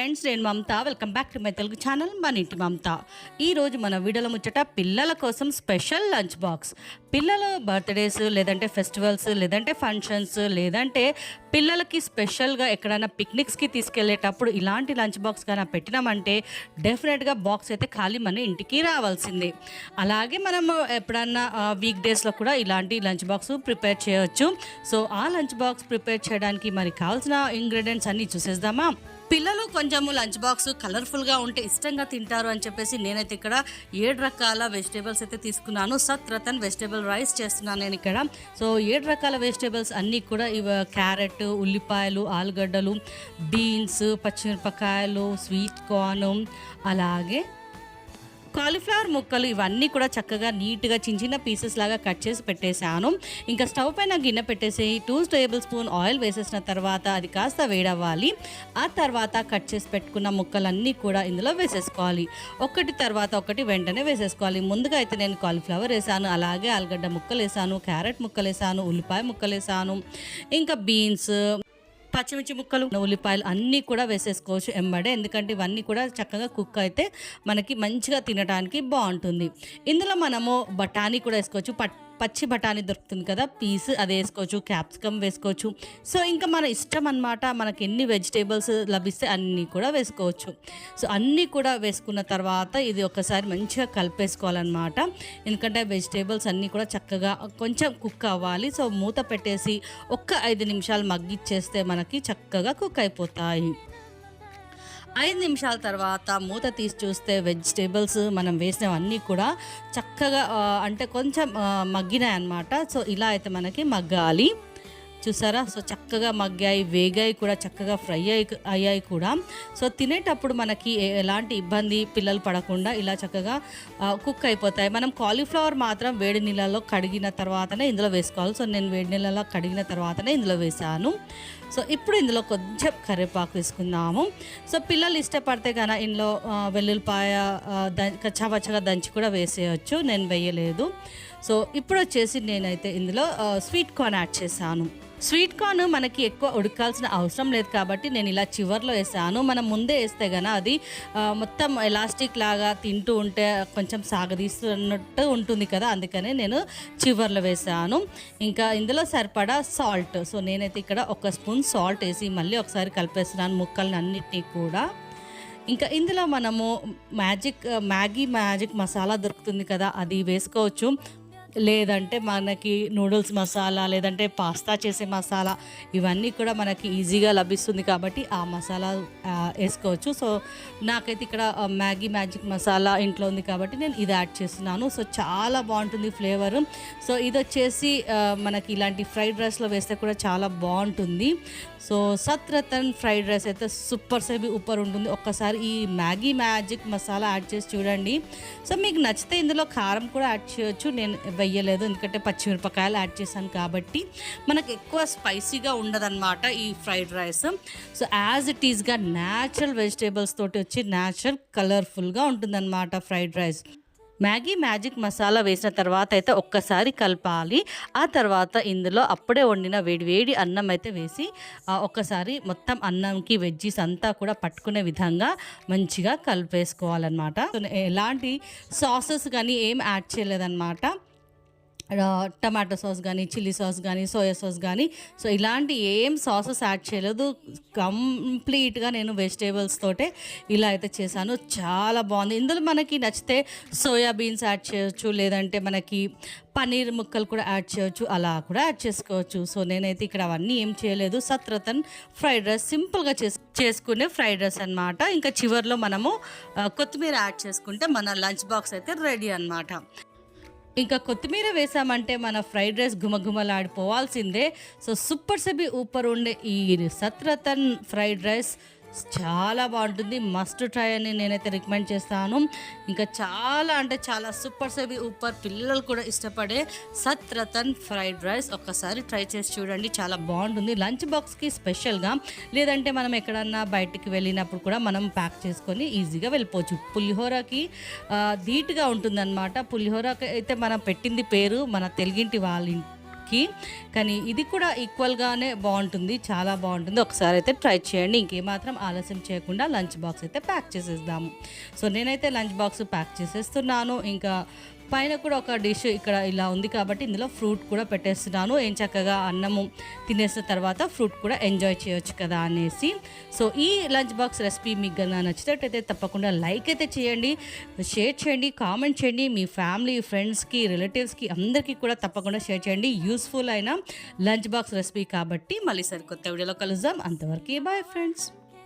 Friends నేను Mamatha. Welcome back to my Telugu channel మన ఇంటి మమత. ఈరోజు మన వీడియోలో ముచ్చట పిల్లల కోసం స్పెషల్ లంచ్ బాక్స్. పిల్లల బర్త్డేస్ లేదంటే ఫెస్టివల్స్ లేదంటే ఫంక్షన్స్ లేదంటే పిల్లలకి స్పెషల్గా ఎక్కడైనా పిక్నిక్స్కి తీసుకెళ్ళేటప్పుడు ఇలాంటి లంచ్ బాక్స్ కానీ పెట్టినామంటే డెఫినెట్గా బాక్స్ అయితే ఖాళీ మన ఇంటికి రావాల్సిందే. అలాగే మనము ఎప్పుడన్నా వీక్ డేస్లో కూడా ఇలాంటి లంచ్ బాక్స్ ప్రిపేర్ చేయవచ్చు సో ఆ లంచ్ బాక్స్ ప్రిపేర్ చేయడానికి మరి కావాల్సిన ఇంగ్రీడియంట్స్ అన్నీ చూసేద్దామా? పిల్లలు కొంచెము లంచ్ బాక్స్ కలర్ఫుల్గా ఉంటే ఇష్టంగా తింటారు అని చెప్పేసి నేనైతే ఇక్కడ ఏడు రకాల వెజిటేబుల్స్ అయితే తీసుకున్నాను. సత్ రతన్ వెజిటేబుల్ రైస్ చేస్తున్నాను నేను ఇక్కడ. సో ఏడు రకాల వెజిటేబుల్స్ అన్నీ కూడా ఇవి క్యారెట్ ఉల్లిపాయలు ఆలుగడ్డలు బీన్స్ పచ్చిమిరపకాయలు స్వీట్ కార్న్ అలాగే కాలీఫ్లవర్ ముక్కలు ఇవన్నీ కూడా చక్కగా నీట్గా చిన్న చిన్న పీసెస్ లాగా కట్ చేసి పెట్టేశాను. ఇంకా స్టవ్ పైన గిన్నె పెట్టేసి టూ టేబుల్ స్పూన్ ఆయిల్ వేసేసిన తర్వాత అది కాస్త వేడవ్వాలి. ఆ తర్వాత కట్ చేసి పెట్టుకున్న ముక్కలన్నీ కూడా ఇందులో వేసేసుకోవాలి. ఒకటి తర్వాత ఒకటి వెంటనే వేసేసుకోవాలి. ముందుగా అయితే నేను కాలీఫ్లవర్ వేసాను. అలాగే ఆలుగడ్డ ముక్కలు వేసాను క్యారెట్ ముక్కలు వేసాను ఉల్లిపాయ ముక్కలు వేసాను ఇంకా బీన్స్ పచ్చిమిర్చి ముక్కలు ఉల్లిపాయలు అన్నీ కూడా వేసేసుకోవచ్చు ఎమ్మడే. ఎందుకంటే ఇవన్నీ కూడా చక్కగా కుక్ అయితే మనకి మంచిగా తినడానికి బాగుంటుంది. ఇందులో మనము బఠానీ కూడా వేసుకోవచ్చు పట్ పచ్చి బఠానీ దొరుకుతుంది కదా పీస్ అది వేసుకోవచ్చు క్యాప్సికమ్ వేసుకోవచ్చు. సో ఇంకా మన ఇష్టం అనమాట మనకి ఎన్ని వెజిటేబుల్స్ లభిస్తే అన్నీ కూడా వేసుకోవచ్చు. సో అన్నీ కూడా వేసుకున్న తర్వాత ఇది ఒకసారి మంచిగా కలిపేసుకోవాలన్నమాట. ఎందుకంటే వెజిటేబుల్స్ అన్నీ కూడా చక్కగా కొంచెం కుక్ అవ్వాలి. సో మూత పెట్టేసి ఒక్క ఐదు నిమిషాలు మగ్గిచ్చేస్తే మనకి చక్కగా కుక్ అయిపోతాయి. ఐదు నిమిషాల తర్వాత మూత తీసి చూస్తే వెజిటేబుల్స్ మనం వేసినవన్నీ కూడా చక్కగా అంటే కొంచెం మగ్గినాయి అన్నమాట. సో ఇలా అయితే మనకి మగ్గాలి. చూసారా? సో చక్కగా మగ్గాయి వేగాయి కూడా చక్కగా ఫ్రై అయి అయ్యాయి కూడా. సో తినేటప్పుడు మనకి ఏ- ఎలాంటి ఇబ్బంది పిల్లలు పడకుండా ఇలా చక్కగా కుక్ అయిపోతాయి. మనం కాలీఫ్లవర్ మాత్రం వేడి నీళ్ళలో కడిగిన తర్వాతనే ఇందులో వేసుకోవాలి. సో నేను వేడి నీళ్ళలో కడిగిన తర్వాతనే ఇందులో వేసాను సో ఇప్పుడు ఇందులో కొంచెం కరివేపాకు వేసుకుందాము సో పిల్లలు ఇష్టపడితే కనుక ఇందులో వెల్లుల్లిపాయ కచ్చాపచ్చగా దంచి కూడా వేసేయచ్చు. నేను వేయలేదు. సో ఇప్పుడు వచ్చేసి నేనైతే ఇందులో స్వీట్ కార్న్ యాడ్ చేశాను. స్వీట్ కార్న్ మనకి ఎక్కువ ఉడకాల్సిన అవసరం లేదు కాబట్టి నేను ఇలా చివర్లో వేసాను. మనం ముందే వేస్తే కనుక అది మొత్తం ఎలాస్టిక్ లాగా తింటూ ఉంటే కొంచెం సాగదీస్తున్నట్టు ఉంటుంది కదా అందుకనే నేను చివర్లో వేసాను. ఇంకా ఇందులో సరిపడా సాల్ట్. సో నేనైతే ఇక్కడ ఒక స్పూన్ సాల్ట్ వేసి మళ్ళీ ఒకసారి కలిపేస్తున్నాను ముక్కలను అన్నిటినీ కూడా. ఇంకా ఇందులో మనము మ్యాజిక్ మ్యాగీ మ్యాజిక్ మసాలా దొరుకుతుంది కదా అది వేసుకోవచ్చు. లేదంటే మనకి నూడిల్స్ మసాలా లేదంటే పాస్తా చేసే మసాలా ఇవన్నీ కూడా మనకి ఈజీగా లభిస్తుంది కాబట్టి ఆ మసాలా వేసుకోవచ్చు. సో నాకైతే ఇక్కడ మ్యాగీ మ్యాజిక్ మసాలా ఇంట్లో ఉంది కాబట్టి నేను ఇది యాడ్ చేస్తున్నాను. సో చాలా బాగుంటుంది ఫ్లేవర్. సో ఇది వచ్చేసి మనకి ఇలాంటి ఫ్రైడ్ రైస్లో వేస్తే కూడా చాలా బాగుంటుంది. సో సత్రతన్ ఫ్రైడ్ రైస్ అయితే సూపర్ సేబి ఉప్పర్ ఉంటుంది. ఒక్కసారి ఈ మ్యాగీ మ్యాజిక్ మసాలా యాడ్ చేసి చూడండి. సో మీకు నచ్చితే ఇందులో కారం కూడా యాడ్ చేయొచ్చు. నేను వెయ్యలేదు. ఎందుకంటే పచ్చిమిరపకాయలు యాడ్ చేశాను కాబట్టి మనకు ఎక్కువ స్పైసీగా ఉండదన్నమాట ఈ fried rice. So as it ఈస్గా న్యాచురల్ వెజిటేబుల్స్ తోటి వచ్చి న్యాచురల్ కలర్ఫుల్గా ఉంటుందన్నమాట fried rice. Maggi magic masala వేసిన తర్వాత అయితే ఒక్కసారి కలపాలి. ఆ తర్వాత ఇందులో అప్పుడే వండిన వేడి వేడి అన్నం అయితే వేసి ఒక్కసారి మొత్తం అన్నంకి వెజ్జీస్ అంతా కూడా పట్టుకునే విధంగా మంచిగా కలిపేసుకోవాలన్నమాట. ఎలాంటి సాసెస్ కానీ ఏం యాడ్ చేయలేదన్నమాట. టమాటో సాస్ కానీ చిల్లీ సాస్ కానీ సోయా సాస్ కానీ సో ఇలాంటి ఏం సాసెస్ యాడ్ చేయలేదు. కంప్లీట్గా నేను వెజిటేబుల్స్ తోటే ఇలా అయితే చేశాను. చాలా బాగుంది. ఇందులో మనకి నచ్చితే సోయా బీన్స్ యాడ్ చేయొచ్చు లేదంటే మనకి పన్నీర్ ముక్కలు కూడా యాడ్ చేయొచ్చు అలా కూడా యాడ్ చేసుకోవచ్చు. సో నేనైతే ఇక్కడ అవన్నీ ఏం చేయలేదు. సత్రతన్ ఫ్రైడ్ రైస్ సింపుల్గా చేసు చేసుకునే ఫ్రైడ్ రైస్ అన్నమాట. ఇంకా చివర్లో మనము కొత్తిమీర యాడ్ చేసుకుంటే మన లంచ్ బాక్స్ అయితే రెడీ అన్నమాట. ఇంకా కొత్తిమీర వేసామంటే మన ఫ్రైడ్ రైస్ గుమగుమలాడిపోవాల్సిందే సో సూపర్ సెబి ఊపర్ ఉండే ఈ సత్రతన్ ఫ్రైడ్ రైస్ చాలా బాగుంటుంది. మస్ట్ ట్రై అని నేనైతే రికమెండ్ చేస్తాను. ఇంకా చాలా అంటే చాలా సూపర్ సేవి ఊపర్ పిల్లలు కూడా ఇష్టపడే సత్ రతన్ ఫ్రైడ్ రైస్ ఒక్కసారి ట్రై చేసి చూడండి. చాలా బాగుంటుంది. లంచ్ బాక్స్కి స్పెషల్గా లేదంటే మనం ఎక్కడన్నా బయటికి వెళ్ళినప్పుడు కూడా మనం ప్యాక్ చేసుకొని ఈజీగా వెళ్ళిపోవచ్చు. పులిహోరకి ధీటుగా ఉంటుందన్నమాట. పులిహోరకి అయితే మనం పెట్టింది పేరు మన తెలుగింటి వాళ్ళ పిల్లలకి కానీ ఇది కూడా ఈక్వల్గానే బాగుంటుంది చాలా బాగుంటుంది. ఒకసారి అయితే ట్రై చేయండి ఇంకేమాత్రం ఆలస్యం చేయకుండా లంచ్ బాక్స్ అయితే ప్యాక్ చేసేద్దాము. సో నేనైతే లంచ్ బాక్స్ ప్యాక్ చేసేస్తున్నాను. ఇంకా పైన కూడా ఒక డిష్ ఇక్కడ ఇలా ఉంది కాబట్టి ఇందులో ఫ్రూట్ కూడా పెట్టేస్తున్నాను. ఏం చక్కగా అన్నము తినేసిన తర్వాత ఫ్రూట్ కూడా ఎంజాయ్ చేయొచ్చు కదా అనేసి. సో ఈ లంచ్ బాక్స్ రెసిపీ మీకు కన్నా నచ్చినట్టయితే తప్పకుండా లైక్ అయితే చేయండి షేర్ చేయండి కామెంట్ చేయండి. మీ ఫ్యామిలీ ఫ్రెండ్స్కి రిలేటివ్స్కి అందరికీ కూడా తప్పకుండా షేర్ చేయండి. యూస్ఫుల్ అయిన లంచ్ బాక్స్ రెసిపీ కాబట్టి మళ్ళీ సరికొత్త వీడియోలో కలుద్దాం. అంతవరకు బాయ్ ఫ్రెండ్స్.